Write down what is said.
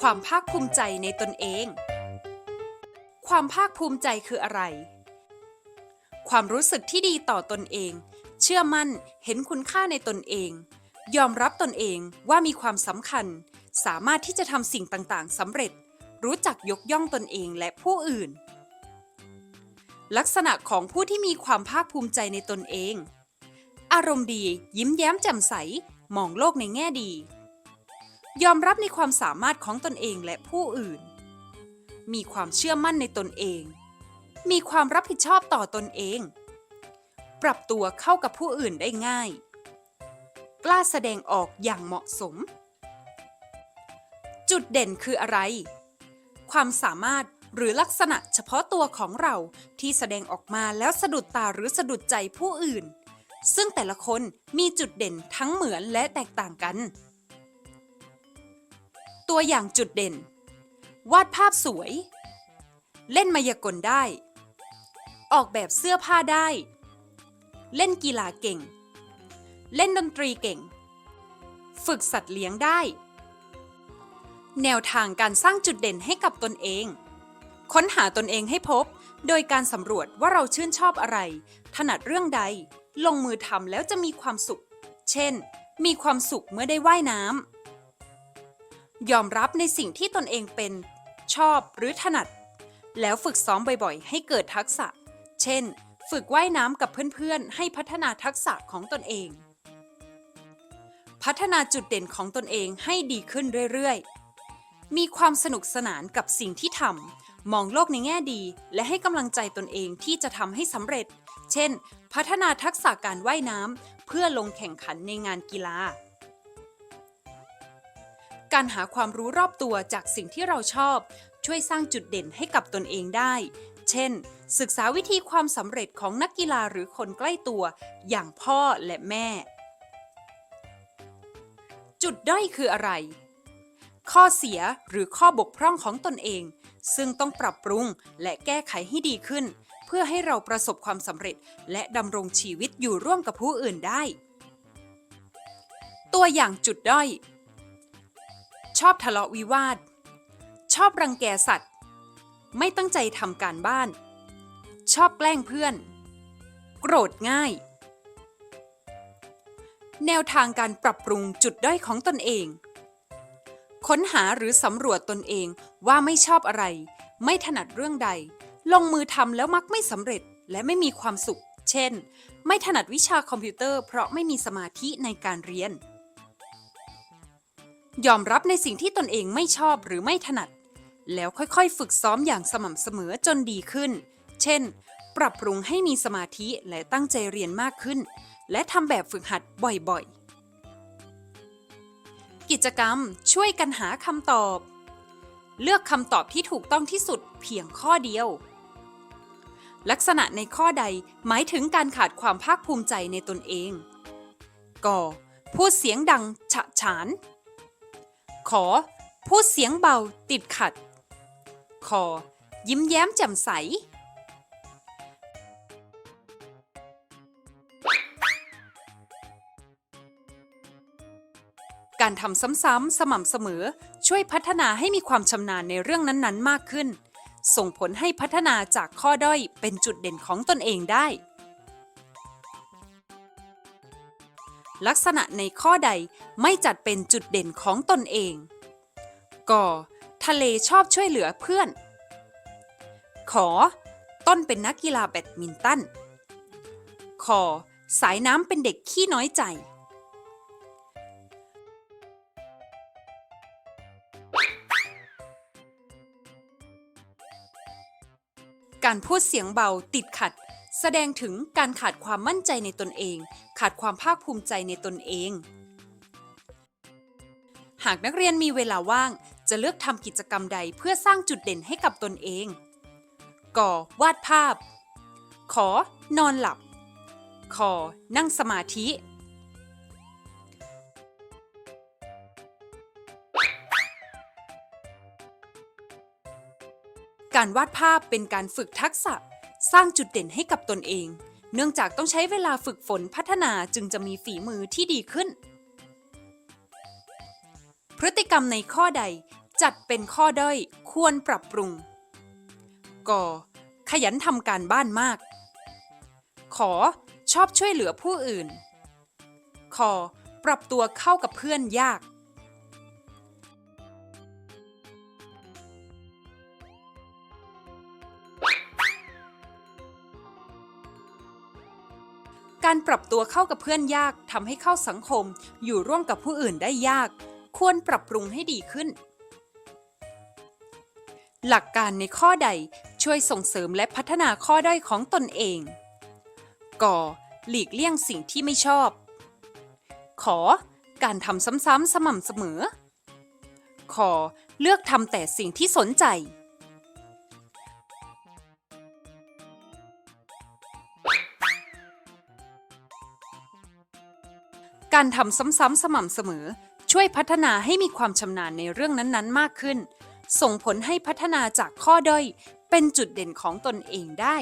ความภาคภูมิใจในตนเอง ความภาคภูมิใจคืออะไร ความรู้สึกที่ดีต่อตนเอง เชื่อมั่น เห็นคุณค่าในตนเอง ยอมรับตนเองว่ามีความสำคัญ สามารถที่จะทำสิ่งต่าง ๆสำเร็จ รู้จักยกย่องตนเองและผู้อื่น ลักษณะของผู้ที่มีความภาคภูมิใจในตนเอง อารมณ์ดี ยิ้มแย้มแจ่มใส มองโลกในแง่ดี ยอมรับในความสามารถของตนเองและผู้อื่น มีความเชื่อมั่นในตนเอง มีความรับผิดชอบต่อตนเอง ปรับตัวเข้ากับผู้อื่นได้ง่าย กล้าแสดงออกอย่างเหมาะสม จุดเด่นคืออะไร ความสามารถ หรือลักษณะเฉพาะตัวของเราที่แสดงออกมาแล้วสะดุดตาหรือสะดุดใจผู้อื่น ซึ่งแต่ละคนมีจุดเด่นทั้งเหมือนและแตกต่างกัน ตัวอย่างจุดเด่น วาดภาพสวย เล่นมายากลได้ ออกแบบเสื้อผ้าได้ เล่นกีฬาเก่ง เล่นดนตรีเก่ง ฝึกสัตว์เลี้ยงได้แนวทางการสร้างจุดเด่นให้กับตนเอง ค้นหาตนเองให้พบ โดยการสำรวจว่าเราชื่นชอบอะไร ถนัดเรื่องใด ลงมือทำแล้วจะมีความสุข เช่น มีความสุขเมื่อได้ว่ายน้ำยอมรับในสิ่งที่ตนเองเป็น ชอบหรือถนัด แล้วฝึกซ้อมบ่อยๆ ให้เกิดทักษะ เช่น ฝึกว่ายน้ำกับเพื่อนๆ ให้พัฒนาทักษะของตนเอง พัฒนาจุดเด่นของตนเองให้ดีขึ้นเรื่อยๆ มีความสนุกสนานกับสิ่งที่ทำ มองโลกในแง่ดี และให้กำลังใจตนเองที่จะทำให้สำเร็จ เช่น พัฒนาทักษะการว่ายน้ำเพื่อลงแข่งขันในงานกีฬา การหาความรู้รอบตัวจากสิ่งที่เราชอบ ช่วยสร้างจุดเด่นให้กับตนเองได้ เช่น ศึกษาวิธีความสำเร็จของนักกีฬาหรือคนใกล้ตัว อย่างพ่อและแม่ จุดด้อยคืออะไร ข้อเสียหรือข้อบกพร่องของตนเอง ซึ่งต้องปรับปรุงและแก้ไขให้ดีขึ้น เพื่อให้เราประสบความสำเร็จ และดำรงชีวิตอยู่ร่วมกับผู้อื่นได้ ตัวอย่างจุดด้อย ชอบทะเลาะวิวาท ชอบรังแกสัตว์ ไม่ตั้งใจทำการบ้าน ชอบแกล้งเพื่อน โกรธง่าย แนวทางการปรับปรุงจุดด้อยของตนเอง ค้นหาหรือสำรวจตนเองว่าไม่ชอบอะไร ไม่ถนัดเรื่องใด ลงมือทำแล้วมักไม่สำเร็จและไม่มีความสุข เช่น ไม่ถนัดวิชาคอมพิวเตอร์ เพราะไม่มีสมาธิในการเรียน ยอมรับในสิ่งที่ตนเองไม่ชอบหรือไม่ถนัด แล้วค่อยๆ ฝึกซ้อมอย่างสม่ำเสมอจนดีขึ้น เช่น ปรับปรุงให้มีสมาธิและตั้งใจเรียนมากขึ้น และทำแบบฝึกหัดบ่อยๆ กิจกรรมช่วยกันหาคำตอบ เลือกคำตอบที่ถูกต้องที่สุดเพียงข้อเดียว ลักษณะในข้อใดหมายถึงการขาดความภาคภูมิใจในตนเองกพูดเสียงดังฉะฉาน ขอ พูดเสียงเบาติดขัด คอยิ้มแย้มแจ่มใส การทำซ้ำๆสม่ำเสมอ ช่วยพัฒนาให้มีความชำนาญในเรื่องนั้นๆ มากขึ้น ส่งผลให้พัฒนาจากข้อด้อยเป็นจุดเด่นของตนเองได้ ลักษณะในข้อใดไม่จัดเป็นจุดเด่นของตนเองกทะเลชอบช่วยเหลือเพื่อน ขอ ต้นเป็นนักกีฬาแบดมินตันคอสายน้ำเป็นเด็กขี้น้อยใจ การพูดเสียงเบาติดขัด แสดงถึงการขาดความมั่นใจในตนเอง ขาดความภาคภูมิใจในตนเอง หากนักเรียนมีเวลาว่าง จะเลือกทำกิจกรรมใดเพื่อสร้างจุดเด่นให้กับตนเองก่อวาดภาพ ขอนอนหลับคอนั่งสมาธิ การวาดภาพเป็นการฝึกทักษะ สร้างจุดเด่นให้กับตนเอง เนื่องจากต้องใช้เวลาฝึกฝนพัฒนาจึงจะมีฝีมือที่ดีขึ้น พฤติกรรมในข้อใดจัดเป็นข้อด้อยควรปรับปรุง ก ขยันทำการบ้านมาก ขอชอบช่วยเหลือผู้อื่นคอปรับตัวเข้ากับเพื่อนยาก การปรับตัวเข้ากับเพื่อนยากทำให้เข้าสังคม อยู่ร่วมกับผู้อื่นได้ยาก ควรปรับปรุงให้ดีขึ้น หลักการในข้อใดช่วยส่งเสริมและพัฒนาข้อด้อยของตนเองกหลีกเลี่ยงสิ่งที่ไม่ชอบ ขอ การทำซ้ำๆสม่ำเสมอ ขอ เลือกทำแต่สิ่งที่สนใจ การทำซ้ำๆสม่ำเสมอ ช่วยพัฒนาให้มีความชำนาญในเรื่องนั้นๆ มากขึ้น ส่งผลให้พัฒนาจากข้อด้อยเป็นจุดเด่นของตนเองได้